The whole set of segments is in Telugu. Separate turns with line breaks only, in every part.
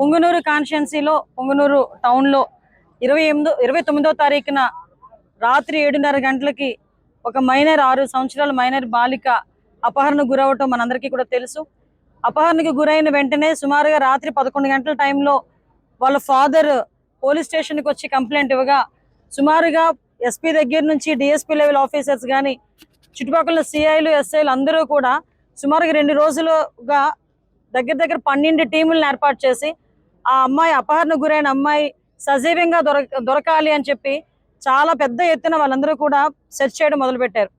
పొంగునూరు కాన్స్టిట్యున్సీలో పొంగునూరు టౌన్లో ఇరవై ఎనిమిదో ఇరవై తొమ్మిదో తారీఖున రాత్రి ఏడున్నర గంటలకి ఒక మైనర్ ఆరు సంవత్సరాల మైనర్ బాలిక అపహరణకు గురవటం మనందరికీ కూడా తెలుసు. అపహరణకు గురైన వెంటనే సుమారుగా రాత్రి పదకొండు గంటల టైంలో వాళ్ళ ఫాదర్ పోలీస్ స్టేషన్కి వచ్చి కంప్లైంట్ ఇవ్వగా సుమారుగా ఎస్పీ దగ్గర నుంచి డిఎస్పీ లెవెల్ ఆఫీసర్స్ కానీ చుట్టుపక్కల సిఐలు ఎస్ఐలు అందరూ కూడా సుమారుగా రెండు రోజులుగా దగ్గర దగ్గర పన్నెండు టీములను ఏర్పాటు చేసి ఆ అమ్మాయి అపహరణ గురైన అమ్మాయి సజీవంగా దొరక దొరకాలి అని చెప్పి చాలా పెద్ద ఎత్తున వాళ్ళందరూ కూడా సెర్చ్ చేయడం మొదలుపెట్టారు.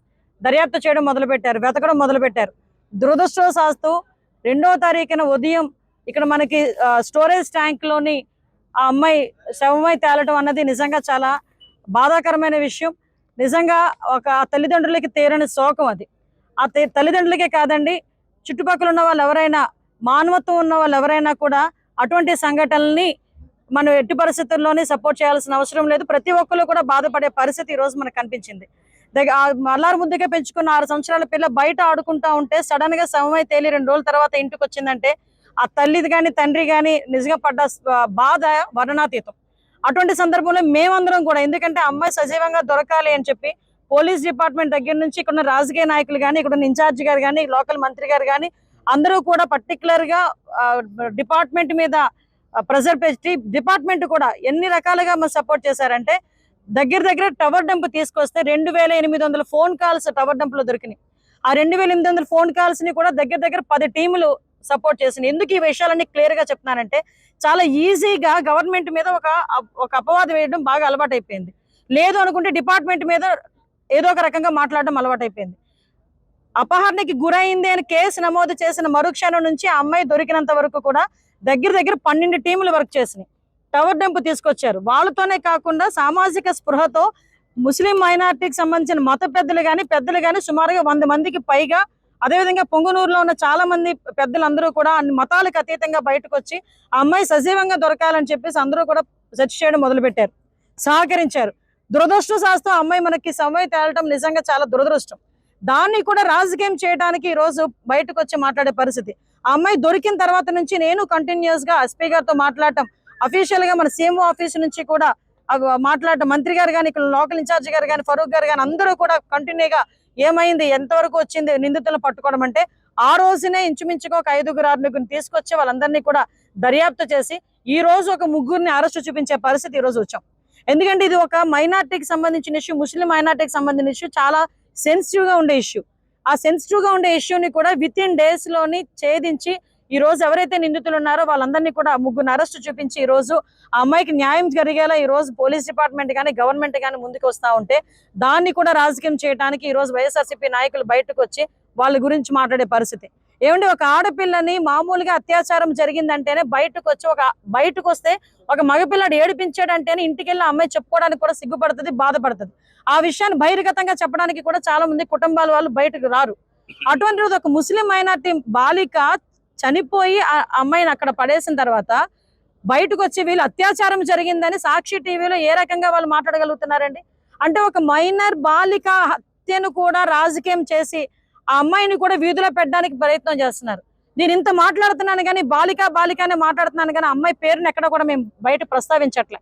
దర్యాప్తు చేయడం మొదలుపెట్టారు. వెతకడం మొదలుపెట్టారు. దురదృష్టవశాస్తు రెండో తారీఖున ఉదయం ఇక్కడ మనకి స్టోరేజ్ ట్యాంక్లోని ఆ అమ్మాయి శవమై తేలటం అన్నది నిజంగా చాలా బాధాకరమైన విషయం. నిజంగా ఒక తల్లిదండ్రులకి తీరని శోకం అది. ఆ తే- తల్లిదండ్రులకే కాదండి చుట్టుపక్కల ఉన్న వాళ్ళు ఎవరైనా మానవత్వం ఉన్న వాళ్ళు ఎవరైనా కూడా అటువంటి సంఘటనల్ని మనం ఎట్టి పరిస్థితుల్లోనే సపోర్ట్ చేయాల్సిన అవసరం లేదు. ప్రతి ఒక్కరు కూడా బాధపడే పరిస్థితి ఈ రోజు మనకు కనిపించింది. దగ్గర మల్లారు ముద్దుగా పెంచుకున్న ఆరు సంవత్సరాల పిల్ల బయట ఆడుకుంటా ఉంటే సడన్గా సమయం తేలి రెండు రోజుల తర్వాత ఇంటికి వచ్చిందంటే ఆ తల్లిది కానీ తండ్రి కానీ నిజంగా పడ్డ బాధ వర్ణనాతీతం. అటువంటి సందర్భంలో మేమందరం కూడా ఎందుకంటే అమ్మాయి సజీవంగా దొరకాలి అని చెప్పి పోలీస్ డిపార్ట్మెంట్ దగ్గర నుంచి ఇక్కడ రాజకీయ నాయకులు కానీ ఇక్కడ ఇన్ఛార్జ్ గారు కానీ లోకల్ మంత్రి గారు కానీ అందరూ కూడా పర్టికులర్గా డిపార్ట్మెంట్ మీద ప్రెజర్ పెట్టి డిపార్ట్మెంట్ కూడా ఎన్ని రకాలుగా మనం సపోర్ట్ చేశారంటే దగ్గర దగ్గర టవర్ డంప్ తీసుకొస్తే రెండు వేల ఎనిమిది వందల ఫోన్ కాల్స్ టవర్ డంప్లో దొరికినాయి. ఆ రెండు వేల ఎనిమిది వందల ఫోన్ కాల్స్ని కూడా దగ్గర దగ్గర పది టీములు సపోర్ట్ చేసినాయి. ఎందుకు ఈ విషయాలన్నీ క్లియర్గా చెప్తున్నానంటే చాలా ఈజీగా గవర్నమెంట్ మీద ఒక ఒక అపవాదం వేయడం బాగా అలవాటు అయిపోయింది లేదు అనుకుంటే డిపార్ట్మెంట్ మీద ఏదో ఒక రకంగా మాట్లాడడం అలవాటు అయిపోయింది అపహరణకి గురైంది అని కేసు నమోదు చేసిన మరుక్షణం నుంచి ఆ అమ్మాయి దొరికినంత వరకు కూడా దగ్గర దగ్గర పన్నెండు టీములు వర్క్ చేసినాయి. టవర్ డెంప్ తీసుకొచ్చారు. వాళ్ళతోనే కాకుండా సామాజిక స్పృహతో ముస్లిం మైనార్టీకి సంబంధించిన మత పెద్దలు కానీ పెద్దలు కానీ సుమారుగా వంద మందికి పైగా అదేవిధంగా పొంగునూరులో ఉన్న చాలా మంది పెద్దలందరూ కూడా అన్ని మతాలకు అతీతంగా బయటకు వచ్చి ఆ అమ్మాయి సజీవంగా దొరకాలని చెప్పేసి అందరూ కూడా సెర్చ్ చేయడం మొదలుపెట్టారు. సహకరించారు. దురదృష్టం శాస్త్రం అమ్మాయి మనకి సమయం తేలటం నిజంగా చాలా దురదృష్టం. దాన్ని కూడా రాజకీయం చేయడానికి ఈ రోజు బయటకు వచ్చి మాట్లాడే పరిస్థితి. ఆ అమ్మాయి దొరికిన తర్వాత నుంచి నేను కంటిన్యూస్గా ఎస్పీ గారితో మాట్లాడటం అఫీషియల్గా మన సీఎంఓ ఆఫీస్ నుంచి కూడా మాట్లాడటం మంత్రి గారు కానీ ఇక్కడ లోకల్ ఇన్ఛార్జ్ గారు కానీ ఫరూక్ గారు కానీ అందరూ కూడా కంటిన్యూగా ఏమైంది ఎంతవరకు వచ్చింది నిందితులను పట్టుకోవడం అంటే ఆ రోజునే ఇంచుమించుగా ఒక ఐదుగురు ఆరుగురిని తీసుకొచ్చి వాళ్ళందరినీ కూడా దర్యాప్తు చేసి ఈ రోజు ఒక ముగ్గురిని అరెస్ట్ చూపించే పరిస్థితి ఈ రోజు వచ్చాం. ఎందుకంటే ఇది ఒక మైనార్టీకి సంబంధించిన ఇష్యూ ముస్లిం మైనార్టీకి సంబంధించిన ఇష్యూ చాలా సెన్సిటివ్గా ఉండే ఇష్యూ. ఆ సెన్సిటివ్గా ఉండే ఇష్యూని కూడా విత్ ఇన్ డేస్లోని ఛేదించి ఈ రోజు ఎవరైతే నిందితులు ఉన్నారో వాళ్ళందరినీ కూడా ముగ్గురు అరెస్ట్ చూపించి ఈ రోజు ఆ అమ్మాయికి న్యాయం జరిగేలా ఈ రోజు పోలీస్ డిపార్ట్మెంట్ కానీ గవర్నమెంట్ కానీ ముందుకు వస్తా ఉంటే దాన్ని కూడా రాజకీయం చేయడానికి ఈ రోజు వైఎస్ఆర్సీపీ నాయకులు బయటకు వచ్చి వాళ్ళ గురించి మాట్లాడే పరిస్థితి. ఏమంటే ఒక ఆడపిల్లని మామూలుగా అత్యాచారం జరిగిందంటేనే బయటకు వచ్చి ఒక బయటకు వస్తే ఒక మగపిల్లాడు ఏడిపించాడంటేనే ఇంటికి వెళ్ళి అమ్మాయి చెప్పుకోవడానికి కూడా సిగ్గుపడుతుంది బాధపడుతుంది. ఆ విషయాన్ని బహిర్గతంగా చెప్పడానికి కూడా చాలా మంది కుటుంబాల వాళ్ళు బయటకు రారు. అటువంటి రోజు ఒక ముస్లిం మైనార్టీ బాలిక చనిపోయి ఆ అమ్మాయిని అక్కడ పడేసిన తర్వాత బయటకు వచ్చి వీళ్ళు అత్యాచారం జరిగిందని సాక్షి టీవీలో ఏ రకంగా వాళ్ళు మాట్లాడగలుగుతున్నారండి? అంటే ఒక మైనర్ బాలిక హత్యను కూడా రాజకీయం చేసి ఆ అమ్మాయిని కూడా వీధిలో పెట్టడానికి ప్రయత్నం చేస్తున్నారు. నేను ఇంత మాట్లాడుతున్నాను కానీ బాలిక బాలిక అనే మాట్లాడుతున్నాను కానీ అమ్మాయి పేరుని ఎక్కడ కూడా మేము బయట ప్రస్తావించట్లే.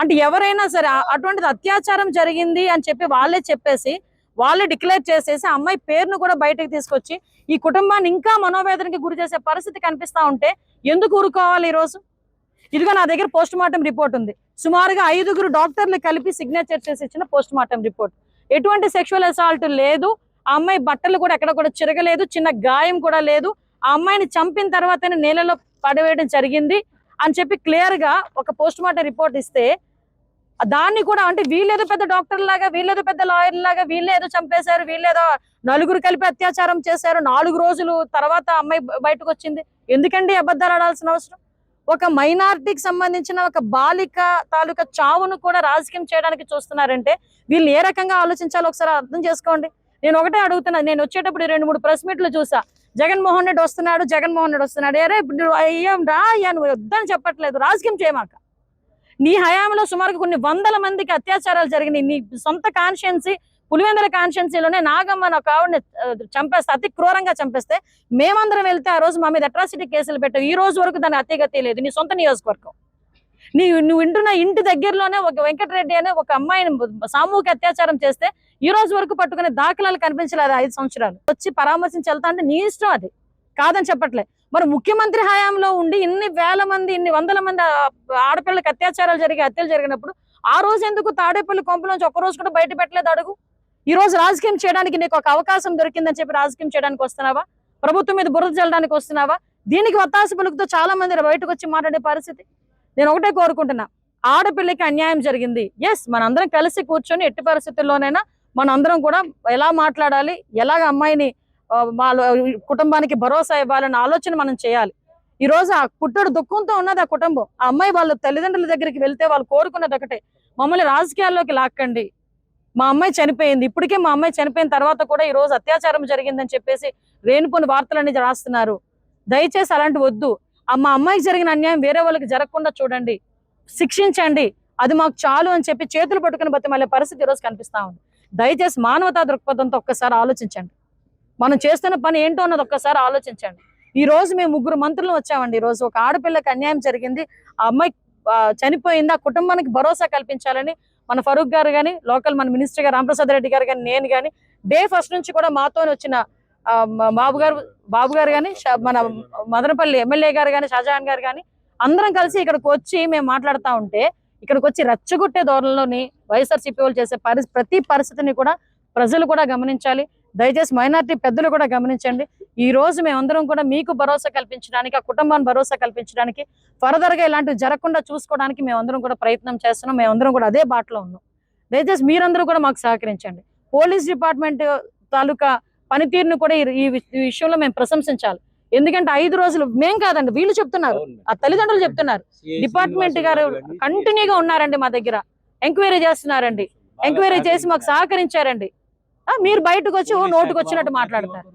అంటే ఎవరైనా సరే అటువంటిది అత్యాచారం జరిగింది అని చెప్పి వాళ్ళే చెప్పేసి వాళ్ళే డిక్లేర్ చేసేసి అమ్మాయి పేరును కూడా బయటకు తీసుకొచ్చి ఈ కుటుంబాన్ని ఇంకా మనోవేదనకి గురి చేసే పరిస్థితి కనిపిస్తా ఉంటే ఎందుకు ఊరుకోవాలి ఈ రోజు ఇదిగో నా దగ్గర పోస్ట్ మార్టం రిపోర్ట్ ఉంది. సుమారుగా ఐదుగురు డాక్టర్లు కలిపి సిగ్నేచర్ చేసి ఇచ్చిన పోస్ట్ మార్టం రిపోర్ట్. ఎటువంటి సెక్షువల్ అసాల్ట్ లేదు. ఆ అమ్మాయి బట్టలు కూడా ఎక్కడ కూడా చిరగలేదు చిన్న గాయం కూడా లేదు. ఆ అమ్మాయిని చంపిన తర్వాతనే నేలలో పడవేయడం జరిగింది అని చెప్పి క్లియర్గా ఒక పోస్ట్ మార్టం రిపోర్ట్ ఇస్తే దాన్ని కూడా అంటే వీళ్ళేదో పెద్ద డాక్టర్ లాగా వీళ్ళేదో పెద్ద లాయర్ లాగా వీళ్ళేదో చంపేశారు వీళ్ళేదో నలుగురు కలిపి అత్యాచారం చేశారు నాలుగు రోజులు తర్వాత అమ్మాయి బయటకు వచ్చింది. ఎందుకండి అబద్ధాలు ఆడాల్సిన అవసరం? ఒక మైనార్టీకి సంబంధించిన ఒక బాలిక తాలూకా చావును కూడా రాజకీయం చేయడానికి చూస్తున్నారంటే వీళ్ళు ఏ రకంగా ఆలోచించాలో ఒకసారి అర్థం చేసుకోండి. నేను ఒకటే అడుగుతున్నా నేను వచ్చేటప్పుడు రెండు మూడు ప్రెస్ మీట్లు చూసా. జగన్మోహన్ రెడ్డి వస్తున్నాడు జగన్మోహన్ రెడ్డి వస్తున్నాడు. అరే ఇప్పుడు అయ్యాం రా అయ్యా నువ్వు వద్దని చెప్పట్లేదు రాజకీయం చేయమాక. నీ హయాంలో సుమారుగా కొన్ని వందల మందికి అత్యాచారాలు జరిగినాయి. నీ సొంత కాన్షియన్సీ పులివెందుల కాన్షియన్సీలోనే నాగమ్మ అని ఒక ఆవిడని చంపేస్తే అతి క్రూరంగా చంపేస్తే మేమందరం వెళ్తే ఆ రోజు మా మీద అట్రాసిటీ కేసులు పెట్టాం. ఈ రోజు వరకు దాని అతిగతి లేదు. నీ సొంత నియోజకవర్గం. నీ నువ్వు వింటున్న ఇంటి దగ్గరలోనే ఒక వెంకటరెడ్డి అనే ఒక అమ్మాయిని సామూహిక అత్యాచారం చేస్తే ఈ రోజు వరకు పట్టుకునే దాఖలాలు కనిపించలేదు ఐదు సంవత్సరాలు. వచ్చి పరామర్శించి వెళ్తా అంటే నీ ఇష్టం అది. కాదని చెప్పట్లే. మరి ముఖ్యమంత్రి హయాంలో ఉండి ఇన్ని వేల మంది ఇన్ని వందల మంది ఆడపిల్లకి అత్యాచారాలు జరిగి హత్యలు జరిగినప్పుడు ఆ రోజు ఎందుకు తాడేపల్లి కొంపలోంచి ఒక్క రోజు కూడా బయట పెట్టలేదు అడుగు? ఈ రోజు రాజకీయం చేయడానికి నీకు ఒక అవకాశం దొరికిందని చెప్పి రాజకీయం చేయడానికి వస్తున్నావా? ప్రభుత్వం మీద బురద చల్లడానికి వస్తున్నావా? దీనికి వత్తాసు పలుకుతో చాలా మంది బయటకు వచ్చి మాట్లాడే పరిస్థితి. నేను ఒకటే కోరుకుంటున్నా ఆడపిల్లకి అన్యాయం జరిగింది. ఎస్ మనందరం కలిసి కూర్చొని ఎట్టి పరిస్థితుల్లోనైనా మనందరం కూడా ఎలా మాట్లాడాలి ఎలాగ అమ్మాయిని వాళ్ళ కుటుంబానికి భరోసా ఇవ్వాలన్న ఆలోచన మనం చేయాలి. ఈ రోజు ఆ పుట్టడు దుఃఖంతో ఉన్నది ఆ కుటుంబం. ఆ అమ్మాయి వాళ్ళ తల్లిదండ్రుల దగ్గరికి వెళ్తే వాళ్ళు కోరుకున్నది ఒకటే మమ్మల్ని రాజకీయాల్లోకి లాక్కండి. మా అమ్మాయి చనిపోయింది ఇప్పటికే మా అమ్మాయి చనిపోయిన తర్వాత కూడా ఈ రోజు అత్యాచారం జరిగిందని చెప్పేసి రేణుపోని వార్తలన్నీ రాస్తున్నారు. దయచేసి అలాంటి వద్దు. మా అమ్మాయికి జరిగిన అన్యాయం వేరే వాళ్ళకి జరగకుండా చూడండి. శిక్షించండి. అది మాకు చాలు అని చెప్పి చేతులు పట్టుకుని మళ్ళీ పరిస్థితి ఈరోజు కనిపిస్తా ఉంది. దయచేసి మానవతా దృక్పథంతో ఒక్కసారి ఆలోచించండి. మనం చేస్తున్న పని ఏంటో అన్నది ఒక్కసారి ఆలోచించండి. ఈ రోజు మేము ముగ్గురు మంత్రులు వచ్చామండి. ఈ రోజు ఒక ఆడపిల్లకి అన్యాయం జరిగింది. ఆ అమ్మాయి చనిపోయింది. ఆ కుటుంబానికి భరోసా కల్పించాలని మన ఫరూక్ గారు కానీ లోకల్ మన మినిస్టర్ గారు రామప్రసాద్ రెడ్డి గారు కానీ నేను కానీ డే ఫస్ట్ నుంచి కూడా మాతో వచ్చిన బాబు గారు బాబు గారు కానీ మన మదనపల్లి ఎమ్మెల్యే గారు కానీ షాజహాన్ గారు కానీ అందరం కలిసి ఇక్కడికి వచ్చి మేము మాట్లాడుతూ ఉంటే ఇక్కడికి వచ్చి రెచ్చగొట్టే ధోరణిలోని వైఎస్ఆర్సీపీ వాళ్ళు చేసే పరి ప్రతి పరిస్థితిని కూడా ప్రజలు కూడా గమనించాలి. దయచేసి మైనారిటీ పెద్దలు కూడా గమనించండి. ఈ రోజు మేమందరం కూడా మీకు భరోసా కల్పించడానికి ఆ కుటుంబాన్ని భరోసా కల్పించడానికి ఫర్దర్గా ఇలాంటివి జరగకుండా చూసుకోవడానికి మేమందరం కూడా ప్రయత్నం చేస్తున్నాం. మేమందరం కూడా అదే బాటలో ఉన్నాం. దయచేసి మీరందరూ కూడా మాకు సహకరించండి. పోలీస్ డిపార్ట్మెంట్ తాలూకా పనితీరును కూడా ఈ- విషయంలో మేము ప్రశంసించాలి. ఎందుకంటే ఐదు రోజులు మేం కాదండి వీళ్ళు చెప్తున్నారు. ఆ తల్లిదండ్రులు చెప్తున్నారు. డిపార్ట్మెంట్ గారు కంటిన్యూగా ఉన్నారండి మా దగ్గర. ఎంక్వైరీ చేస్తున్నారండి. ఎంక్వైరీ చేసి మాకు సహకరించారండి. మీరు బయటకు వచ్చి ఓ నోటుకు వచ్చినట్టు మాట్లాడతారు.